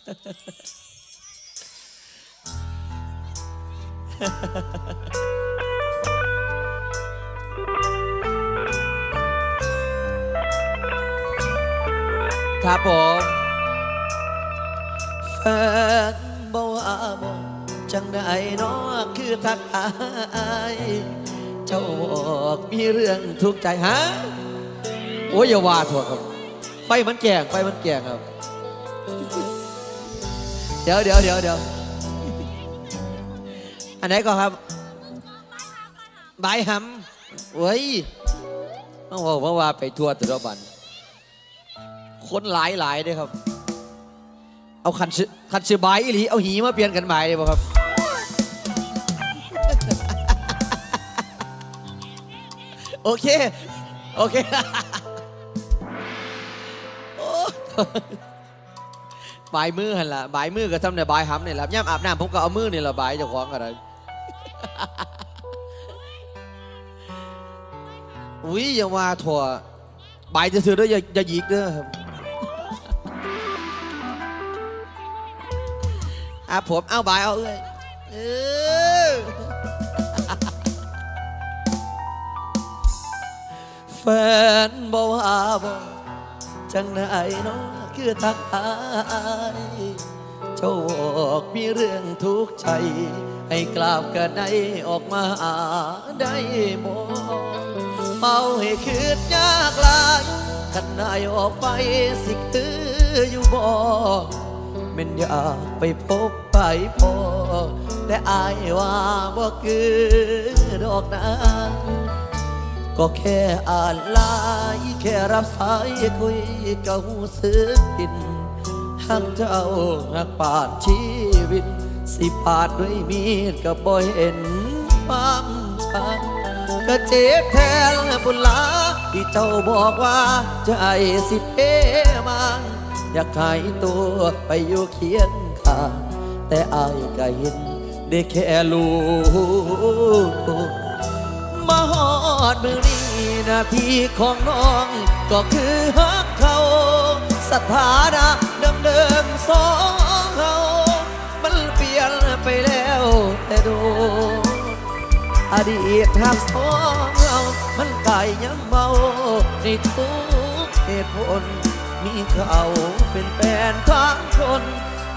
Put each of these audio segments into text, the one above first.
ครับผมแฟนบอกว่าบอกจังได้นอคือทักอายเจ้าบอกมีเรื่องทุกข์ใจฮะโอ้ยอย่าว่าถั่วครับ ไฟมันแกงไฟมันแกงครับ ดี๋ยวเดี๋ยวเดี๋ยวเดี๋ยวอันไหนก่อนครับบายหำเว้ยต้องบอกว่าว่าไปทั่วแตละบันคนหลายหลายด้อครับ เอาคันชื่อคันชื่อบายอีหลีเอาหีมาเปลี่ยนกันใหม่เลยบ่ครับโอเค โอเคโอ้ บายมือหันละบายมือก็ทำในบายหำเนี่ยละย่ำอาบน้ำผมก็เอามือเนี่ยละบายเจ้าของอะไรอุ้ยอย่าว่าถั่วบายจะซื้อด้วยอย่าหยิกเด้อครับอะผมเอาบายเอาเอ้ยเออแฟนบอกว่าบอกจังไหนเนาะ คือทักอายเจ้าบอกมีเรื่องทุกข์ใจ ให้กราบกันไดออกมาได้บ่เมาให้คืดยากลายขันนายออกไปสิคืออยู่บ่แม่นอยากไปพบไปพอแต่อายว่าบ่คือดอกนะ ก็แค่อ่านไลายแค่รับสายคุยก็หูสึกผิดหักเจ้าหักปาดชีวิต สิปาดด้วยมีดก็บ่เห็นความทางก็เจ็บแทนบุญลาที่เจ้าบอกว่าใจสิเพมังอยากหายตัวไปอยู่เคียงข้างแต่อายก็เห็นได้แค่ลูก มาหอดมือนี้นาทีของน้อง ก็คือฮักเขา สถานะเดิมๆสองเขามันเปลี่ยนไปแล้วแต่ดนอดีตทางสองเรามันไก่ย้ำเมาในทุกเหตุผล มีเขาเป็นแฟนทางคน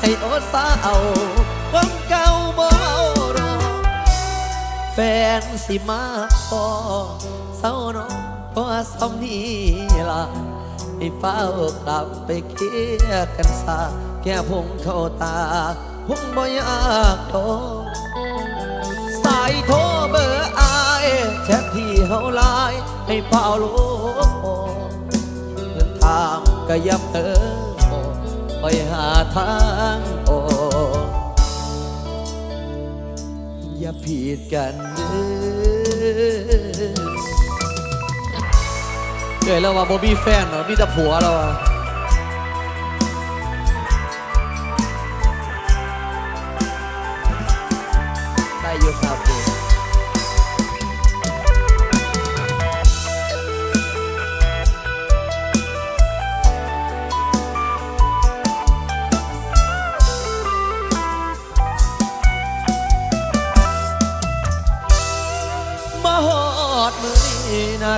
ให้อดสาวความเก่าเอา แฟนสิมาพอเศร้าน้องเพราะสำนี้ล่ะให้เฝ้ากลับไปเคลียกันซาแค่พงเข้าตาพงบ่อยากโดนสายโทรเบอร์อายแชทที่เฮาไลน์ให้เป่าโลกเดินทางก็ยับเออไปหาทางออก อย่าผิดกันเด้อเกิดแล้วว่าบ่มีแฟนเหรอมีแต่ผัวแล้วอะ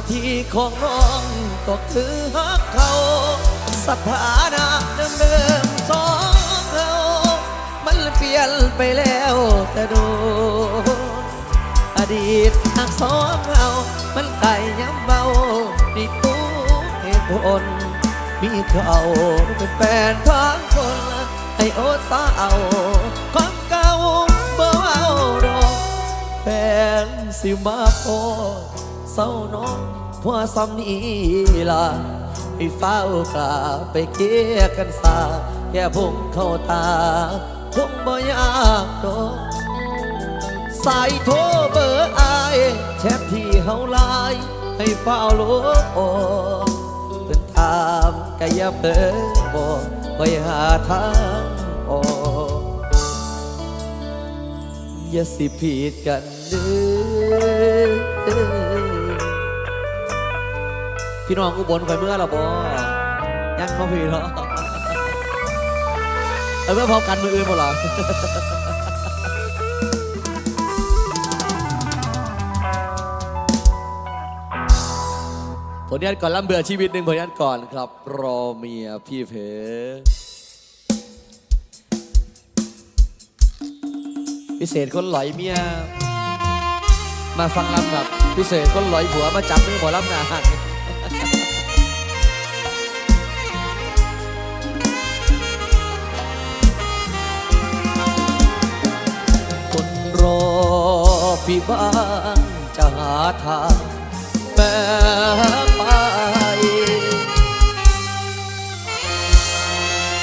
ที่ของน้องก็คือฮักเขาสถานะเดิมๆสองเรามันเปลี่ยนไปแล้วแต่โดนอดีตหักสองเรามันไก่ย้ำเบาในตู้เหตุผลมีเขาเป็นแฟนทั้งคนให้โอดสาวความเก่าบ่เอาดอกแฟนสิมาพอเศร้าน้อง หัวซ้ำนี้ล่ะให้เฝ้ากลับไปเคียกันซาแค่พุงเข้าตาคงบ่ยากดอกสายโทรเบอร์อายแชทที่เฮาไลน์ให้เฝ้าลบออกเพิ่นถามก็อย่าเพิ่งบอกไปหาทางออกอย่าสิผิดกันเด้อ พี่น้องอุบลไปเมื่อหรอบ่ยังมาพี่เนาะเอาเมื่อพร้อมกันมืออื่นหมดเหรอผลงานก่อนล่ำเบื่อชีวิตหนึ่งผลงานก่อนครับ รอเมียพี่เพพิเศษคนหลอยเมีย มาฟังลำครับ พิเศษคนหลอยผัวมาจับมือหมอลำหนาหัก พี่บ้างจะหาทางแปรไป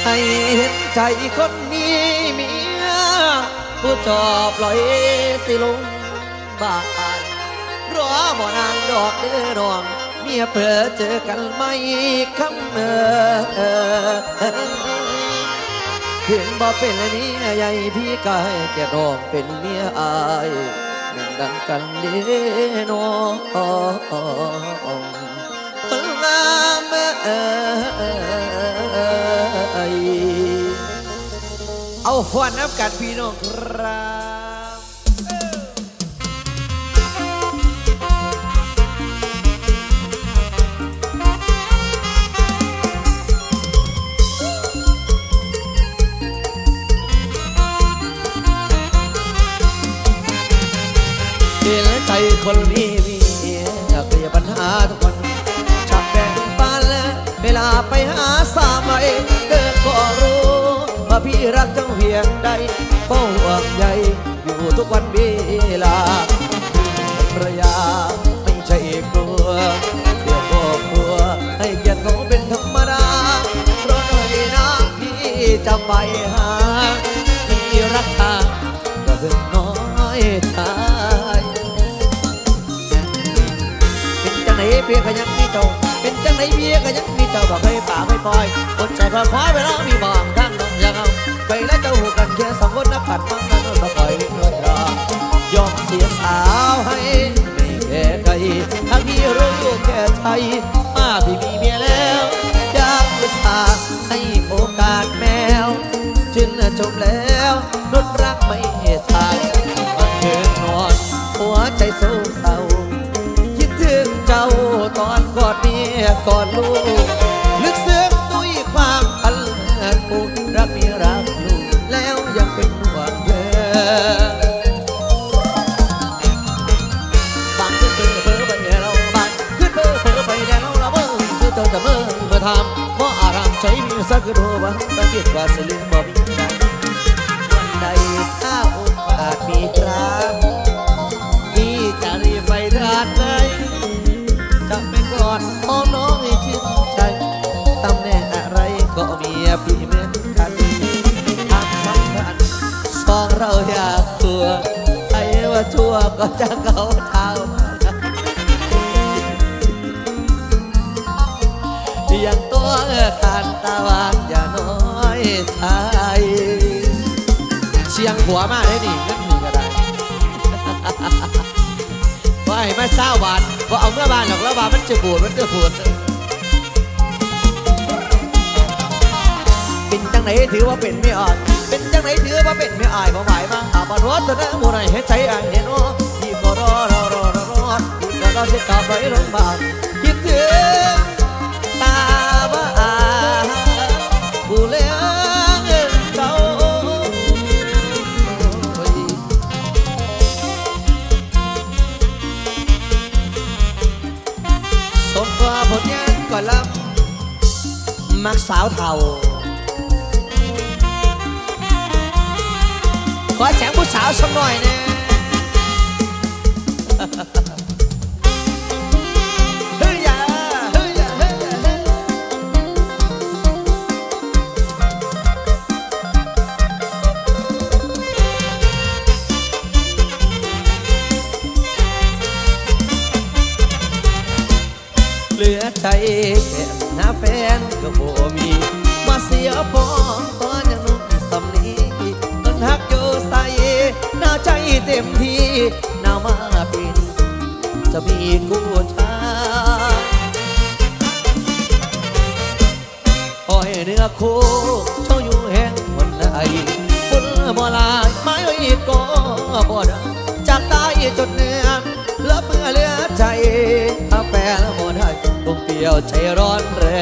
ให้เห็นใจคนมีเมียผู้จอบลอยสิลงบ้านรอบ่นานดอกเด้อน้อง เมียเพื่อเจอกันไม่คำเออถึงบ่เป็นเมียใหญ่พี่กายแก่น้องเป็นเมียอาย เหมือนดังกันเด้น้องคนงามเอ้ยเอาฟอนน้ำกันพี่น้องครับ คนมีเมียเคลียร์ปัญหาทุกวันชับแบ่งปันเวลาไปหาสามัยเธอก็รู้ว่าพี่รักจังเพียงใด เบียดว่าสลืมบ่มีใจวันใดถ้าโอกาสมีครั้งพี่จะรีบไปทานไหนจะไปกอดอ้อมน้องให้ชื่นใจตำแหน่งอะไรก็เมียพี่เหมือนกันทางสำคัญสองเราอยากตัวไอ้ว่าชั่วก็จะเกา หัวมากเลยนี่เงินหูก็ได้ว่าให้มาเศร้าบาทว่าเอาเมื่อบานหรอกแล้วบานมันจะปวดมันจะปวดเป็นจังไหนถือว่าเป็นไม่อ่อนเป็นจังไหนถือว่าเป็นไม่อายพอหมายมาอาบนวัดแต่หมู่ไหนให้ใจอายเห็นว่าพี่ก็รอรอรอรอรอพี่ก็รอเสียกลับไปโรงพยาบาลคิดถึง มักสาวเทาขอแสงผู้สาวสักหน่อยนะ ฟนก็บ่มี มาเสียปองตอนยังนุ่มสำลีเงินหักโยู่ยหน้าใจเต็มที่น้ามาเป็น จะมีกู้ชาอ้อยเนื้อคู่เจ้าอยู่แห่งคนไหนบุญบ่ลายไม่ก็บ่ได้จากตายจนเนื้อแล้วเมื่อเลือใจอาแฟนบ่ได้คงเปลี่ยวใจร้อนแรง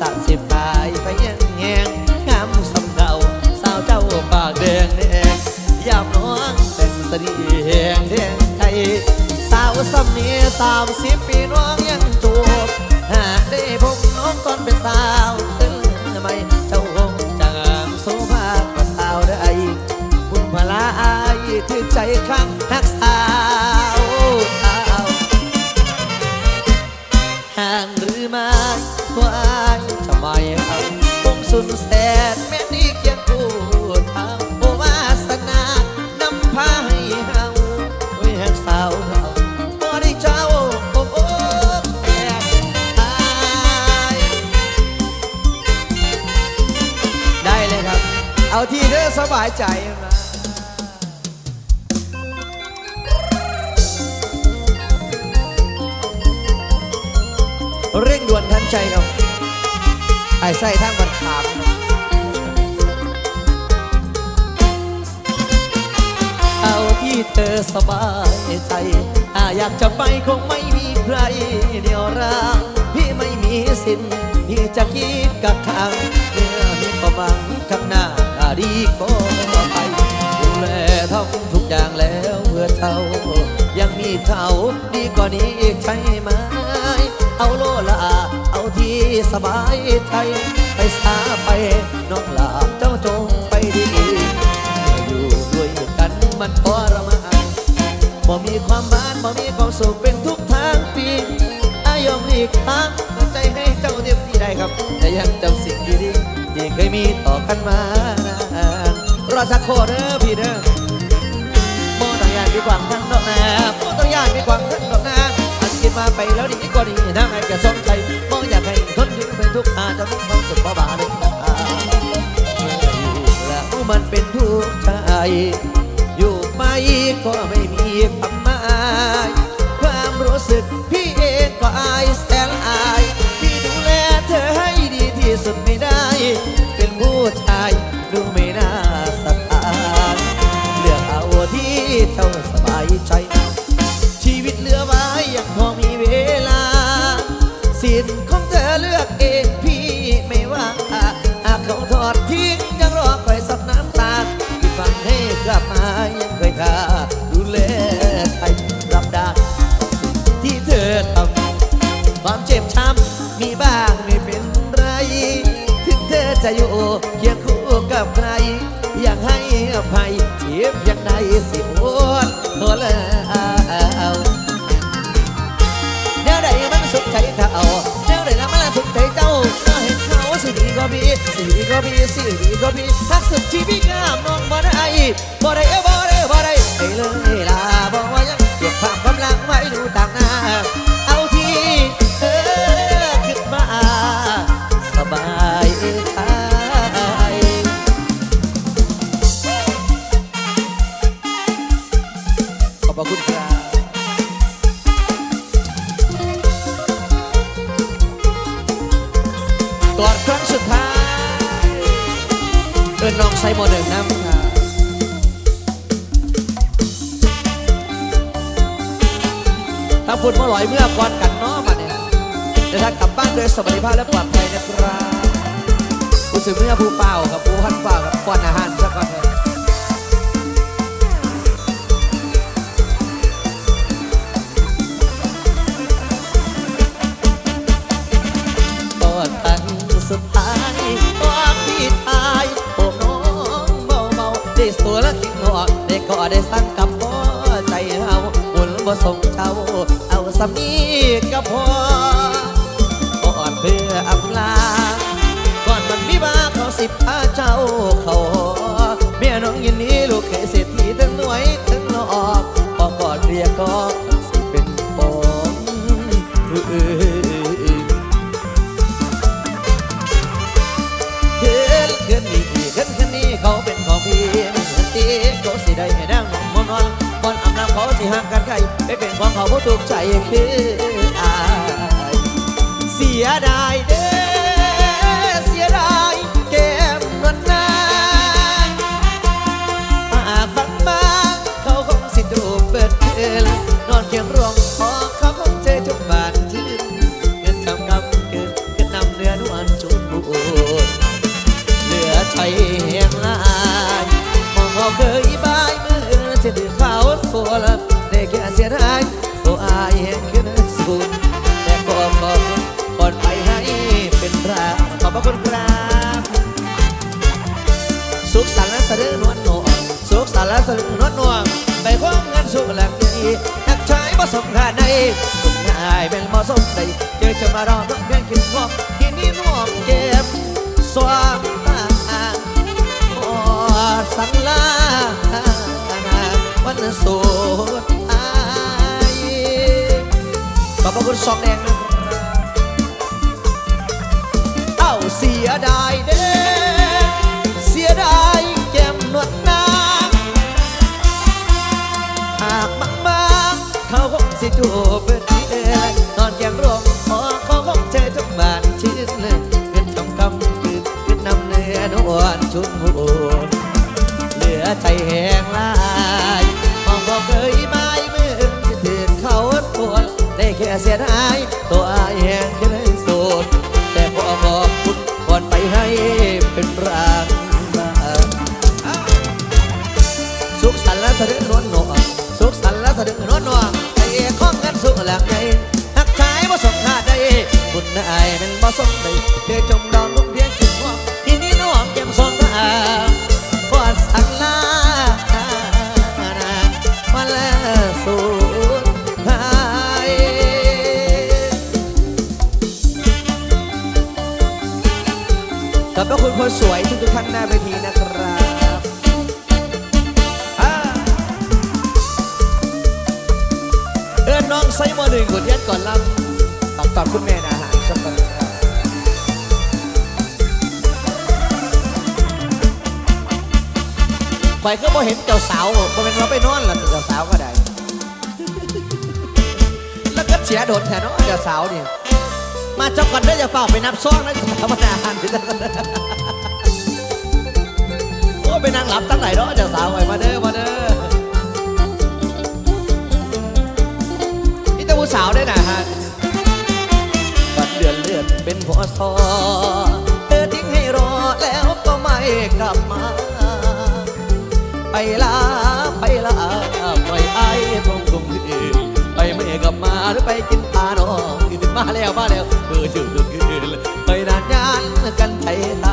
สามสิบปลายไปยังแงงงามสำเราสาวเจ้าปากแดงแดงยามน้องแต่งสดีแหงแดงไทยสาวสำเนียสามสิบปีน้องยังจูบหากได้พบน้องตอนเป็นสาวตึงไมเจ้าคงจะงามโซภาพกว่าสาวได้คุณพลาอายถือใจข้างนักสาายใจมาเร่งด่วนทันใจครับ ไอ้ไส้ทางบันขามเอาที่เธอสบายใจอาอยากจะไปคงไม่มีใครเดียวร่างพี่ไม่มีสิทธิ์ที่จะคิดกับทางเมื่อมีความหวังข้างหน้า ดีก็ไปดูแลทำทุกอย่างแล้วเพื่อเจ้ายังมีเขาดีกว่านี้อีกใช่ไหม เอาโลลาเอาที่สบายใจไปสาไปน้องลาเจ้าจงไปดีอยู่ด้วยกันมันทรมานบ่มีความหมานบ่มีความสุขเป็นทุกทางปีอายอมหลีกทางใจให้เจ้าเดียบที่ได้ครับแต่ยังจำสิ่งดีๆ ที่เคยมีต่อกันมานานรอสักโคเด้อพี่เด้อโมต้องยานมีกวางทั้งดอกนาโมต้องยานมีกวางทั้งดอกนาอันกินมาไปแล้วดีก็ดีนะไอ้แกสนใจโมอยากให้ทนอยู่เป็นทุกข์อาจะมีความสุขเบาๆเลยอ่าเมื่ออยู่แล้วมันเป็นทุกข์ใจอยู่ไปก็ไม่มีความหมายความรู้สึก ที่สุดไม่ได้ เป็นผู้ชาย บ่ได้าเบาๆได้สัวละคิดหัวได้ก็ได้สั่งกับพ่อใจเฮาหุ่นบ่ส่งเจ้าเอาสามีกับพ่อก่อนเพื่ออำลาก่อนมันมีบาเขาสิบพาเจ้าเขา ไปเป็นของเขาผู้ถูกใจคืออายเสียดายเด้อเสียดายแก้มนวลนางปากบางบางเขาคงสิดูเปิดเกินนอนเคียงรวงคอเขาคงเจอทุกบานชื่นเงินคำคำเกินเกินนำเนื้อนวลจุนบุญเหลือใจแห่งลายมองเขาเคยบายมือจะดือเขาโซล แค่เสียดายตัวอายแห่งขึ้นสูนแต่ก็ขอบคุณก่อนไปให้เป็นราขอบพระคุณครับสุขสันต์และสะดือนวลนวลสุขสันต์และสะดือนวลนวลไปความเงินสุขหลักใหญ่นักชายผสมขาในคุณนายเป็นผสมใดเจอจะมารอต้องเพียงกินงอกกินนี่นวงเก็บสวางตาพอสังลาวันสุด ขอบพระคุณสองแดงนะเอ้าเสียดายเด้เสียดายแก้มนวดนางหากมางบางๆเขาคงสิจูบ เสียดายตัวอายแห้งแค่ไหนโสด แต่พอขอบคุณก่อนไปให้เป็นรางบางสุขสันต์และสะดึงนวลนวลสุขสันต์และสะดึงนวลนวลไอ้ข้องกันสุขหลักใจหักชายบ่สมค่าใดคุณนายเป็นบ่สมไดเคยจมดอ สวยทุกๆท่านหน้าเวทีนะครับเอินน้องไซมอหนึ่งกดยัดก่อนลำตักตักคุณแม่นะอาหารสักคนครับข่อยก็บ่เห็นเจ้าสาวบ่เป็นเราไปนอนหรอกเจ้าสาวก็ได้ แล้วก็เสียโดนแทนเนาะเจ้าสาวนี่มาเจ้าก่อนได้จะเฝ้าไปนับซ่องนะธรรมาหันไปเถอะโอ้ ไปนั่งหลับตั้งไหนเนาะเจ้าสาวไปมาเด้อมาเด้อนี่ตะผู้สาวได้นะฮะบัดเดือนเลือนเป็นพอสอเธอทิ้งให้รอแล้วก็ไม่กลับมา ไปลาไปลาปล่อยไอ้ตรงตรงอื่นไปไม่กลับมาหรือไปกินปลาน้องมาแล้วมาแล้วเออชื่อตัวคืนไปนานยานกันไทยตา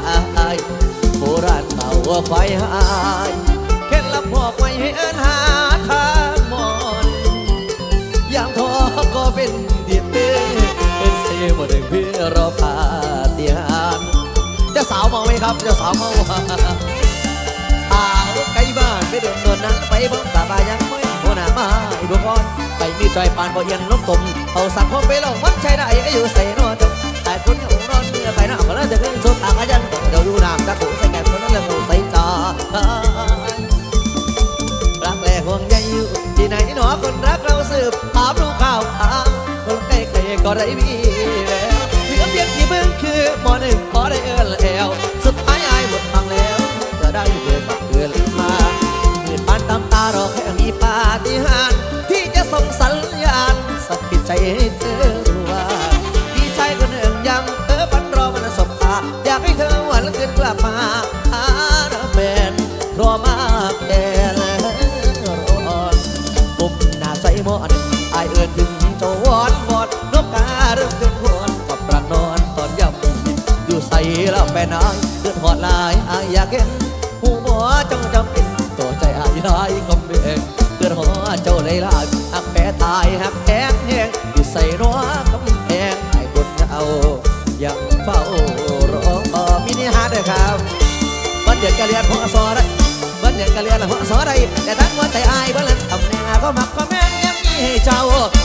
ราณเก่าไฟหายเคล็ดลับบอกไว้ให้เอินหาทางมอนยามท้อก็เป็นดีดเต้เป็นเสียหมดเพื่อรอปาฏิหาริย์เจะสาวมาไหมครับเจะสาวเมาว่าสาวไกลบ้านไปโดนโดนนั้นไปบิ่งตาบายังไม่โหน้ามาอีบุกอนไปมีจอยปานบ่เย็นล้มตมเอาสักคนไปล้วมันใช่ได้อายุใส่นอจงแต่คนยังนอนเมื่อไปหน้าก็แล้วจะขึ้นสุดตากยันเดี๋ยวดูน้ำตะกุใส่แก่คนนั้นเลยใส่จอ รักแรกห่วงใยอยู่ ที่ไหนหนอคนรักเราสืบถามรู้ข่าวทามคนใกล้ใครก็ได้มีแล้วเหลือเพียงที่เพิ่งคือหมอหนึ่งขอได้เออ อนกะเรียนหัวซอได้บันเดือนกะเรียนหัวซอได้แต่ทั้งวันใจอายบ่เล่นทำแน่ก็มักก็แม่นยังมีให้เจ้า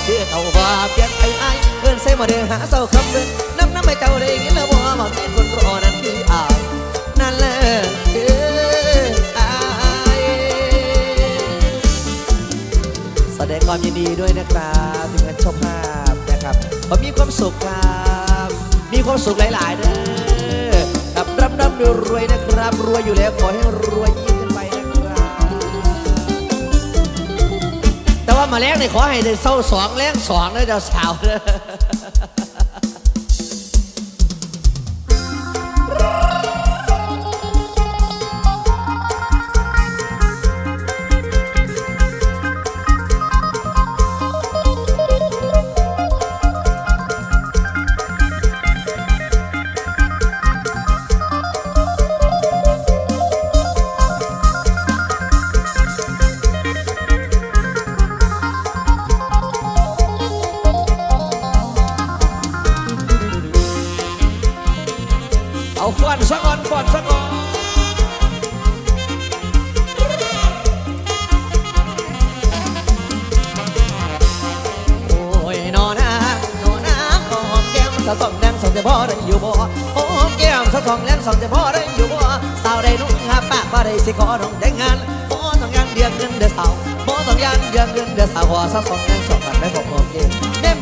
คือเขาว่าเปลี่ยนไปอายเอิ้นใส่มาเดินหาเศร้าคำเดินน้ำน้ำให้เจ้าได้ยินแล้วว่ามีคนรอนั่นคืออายนั่นแหละคืออายแสดงความยินดีด้วยนะครับทีมงานเจ้าภาพนะครับผมมีความสุขครับมีความสุขหลายๆเด้อับร่ำร่ำรวยนะครับ รวยอยู่แล้วขอให้รวยยิ่งขึ้นไปนะครับ แต่ว่ามาแรงนี่ขอให้ได้เศร้าสองแรงสองเลยเจ้าสาวเด้อ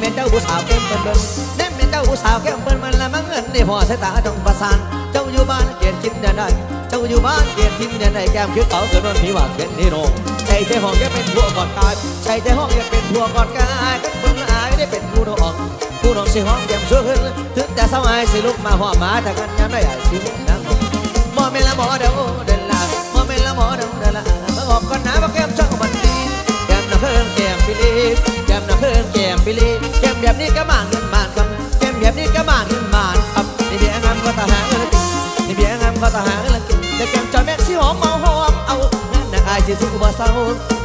เม็นเจ้าผู้สาวแก้มเปิ้นเปิ้นแน่เม็นเจ้าผู้สาวแก้มเปิ้นมันละมังเงินได้พอสายตาจงประสาน เจ้าอยู่บ้านเกียรติคิดเดินได้เจ้าอยู่บ้านเกียรติทิมเดินได้แก้มคือเขาเกิดวันผีว่าเกิดนี่โนใจใจห้องแกเป็นผัวกอนตายใจใจห้องแกเป็นผัวกอนกายกันเบิ่งละอายได้เป็นผู้น้องผู้น้องสิห้องแก้มสวยขึ้นถึงแต่สาวอายสิลุกมาหอมมาแต่กันยามได้อายสิลุกนั่งหมอเมละหมอเดาเดินละหมอเมละหมอเดาเดินละมาหอมก่อนนะว่าแก้มช่างมันดีแก้มน่ะเพิ่งแก้มปิลีแก้มน่ะเพิ่งแก้มปิลีแก้ม แบบนี้ก็มานเงินมานคำแก้มแบบนี้ก็มานเงินมานคำนี่เดียงามก็ตาหาเงินนี่เบียงามก็ตาหางละกินแต่แก้มจอยแม็กซี่หอมเมาหอมเอานั่นนางอายสิสู้บ่เศร้า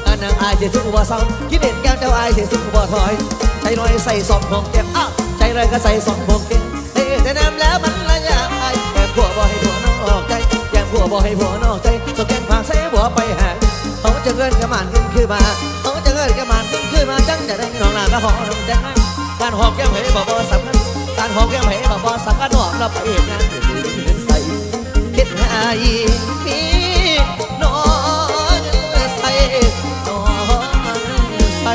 นั่นนางอายสิสู้บ่เศร้าคิดเห็นแก้มเจ้าอายสิสู้บ่ถอยใจลอยใส่สองของแก้มอ้าวใจลอยก็ใส่สองของแก้มเฮ้แต่น้ำแล้วมันละยากอายแก้มผัวบ่ให้ผัวนอกใจแก้มผัวบ่ให้ผัวนอกใจสแกนผากใส่ผัวไปหาเขาจะเงินกระมันขึ้นคือมาเขาจะเงินกระมันขึ้นคือมาจังจะได้น้องนางก็หอมแต่ง การหอมแก้มให้บ่บ่สำคัญการหอมแก้มให้บ่บ่สำคัญหอมเราไปเองนะใส่คิดให้มีน้องใส่น้องใส่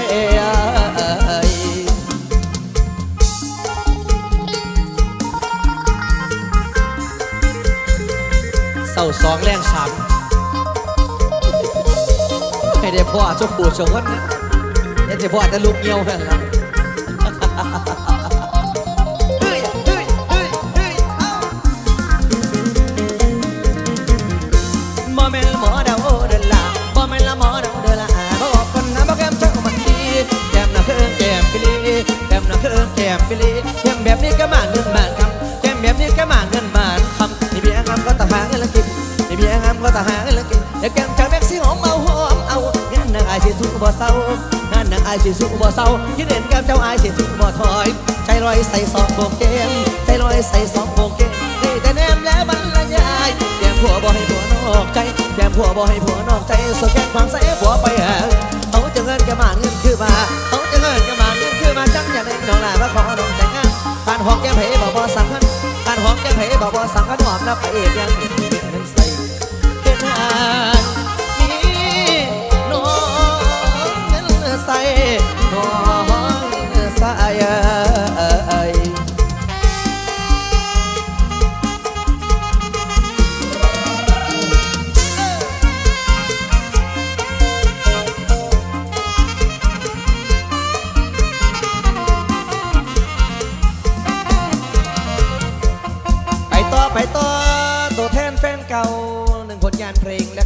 เศร้าสองแรงสามไม่ได้พ่อเจ้าปู่เจ้าคนนะยังจะพ่อแต่ลูกเงี้ยวนั่นละ เบี้ยงามก็ตาหาเงินละกินแล้วแก้มจากแม็กซี่หอมเอาหอมเอางานนางอายสิสู้บ่เศร้างานนางอายสิสู้บ่เศร้าคิดเห็นแก้มเจ้าอายสิสู้บ่ถอย ใจลอยใส่สองโบกแกมใจลอยใส่สองโบกแกมนี่แต่แนมแล้วมันละยายแก้มผัวบ่ให้ผัวนอกใจแก้มผัวบ่ให้ผัวนอกใจสแกนความใส่ผัวไปหาเขาจะเงินกระมาเงินคือมาเขาจะเงินกระมาเงินคือมาจังอย่ากได้น้องลามาขอน้องแต่งงานการหอมแก้มเพบ่บ่สั่งกันการหอมแก้มเพบ่บ่สั่งกันหอมนับไปเอกยัง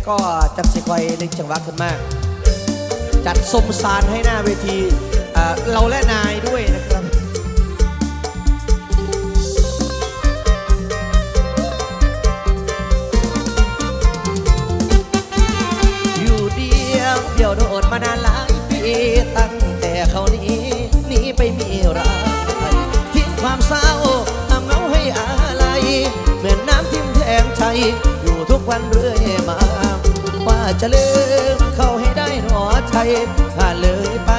ก็จักสิคอยนึกจังหวะขึ้นมาก จัดสมสารให้หน้าเวทีเราและนายด้วยนะครับอยู่เดียวเดียวโดดมานานหลายปีตั้งแต่เขานี้หนีไปมีรักทิ้งความเศร้าทำเงาให้อะไร เหมือนน้ำทิ่มแทงใจ อยู่ทุกวันเรื่อยมา จะลืมเขาให้ได้หนอใจถ้าเลยไป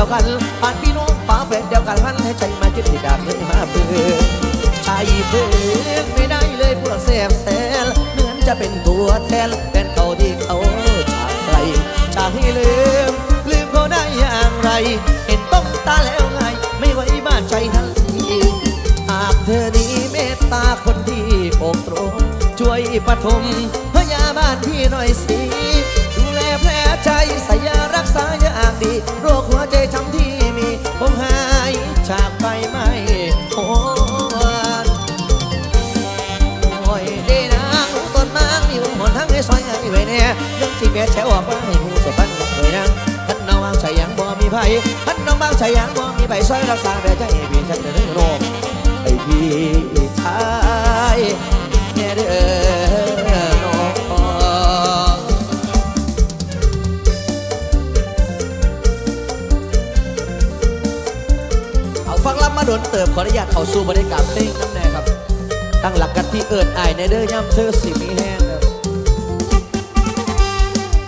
ยวกันป่านพี่น้องป้าเป็นเดียวกันพันให้ใจมาจิตที่ดาบเลยมาเพื่อใจเพื่อไม่ได้เลยพวกแสบแสนเหมือนจะเป็นตัวแทนเป็นเขาที่เขาจากไกลจะให้ลืมลืมเขาได้อย่างไร เห็นต้องตาแล้วไงไม่ไหวบ้านใจทันทีหากเธอนี้เมตตาคนที่อกตรงช่วยปฐมพยาบาลพี่หน่อยสิ บ่มีไผท่านน้องวางใจยังบ่มีไผซอยรักษาแผลใจให้พี่ฉันจะได้โรคไอ้พี่ชายแน่เด้อน้องเอาฟังรับมาโดนเติบขออนุญาตเข้าสู่บรรยากาศเพลงน้ำแน่ครับ ตั้งหลักกันที่เอิดอายในเด้อย่ำเธอสิมีแห้ง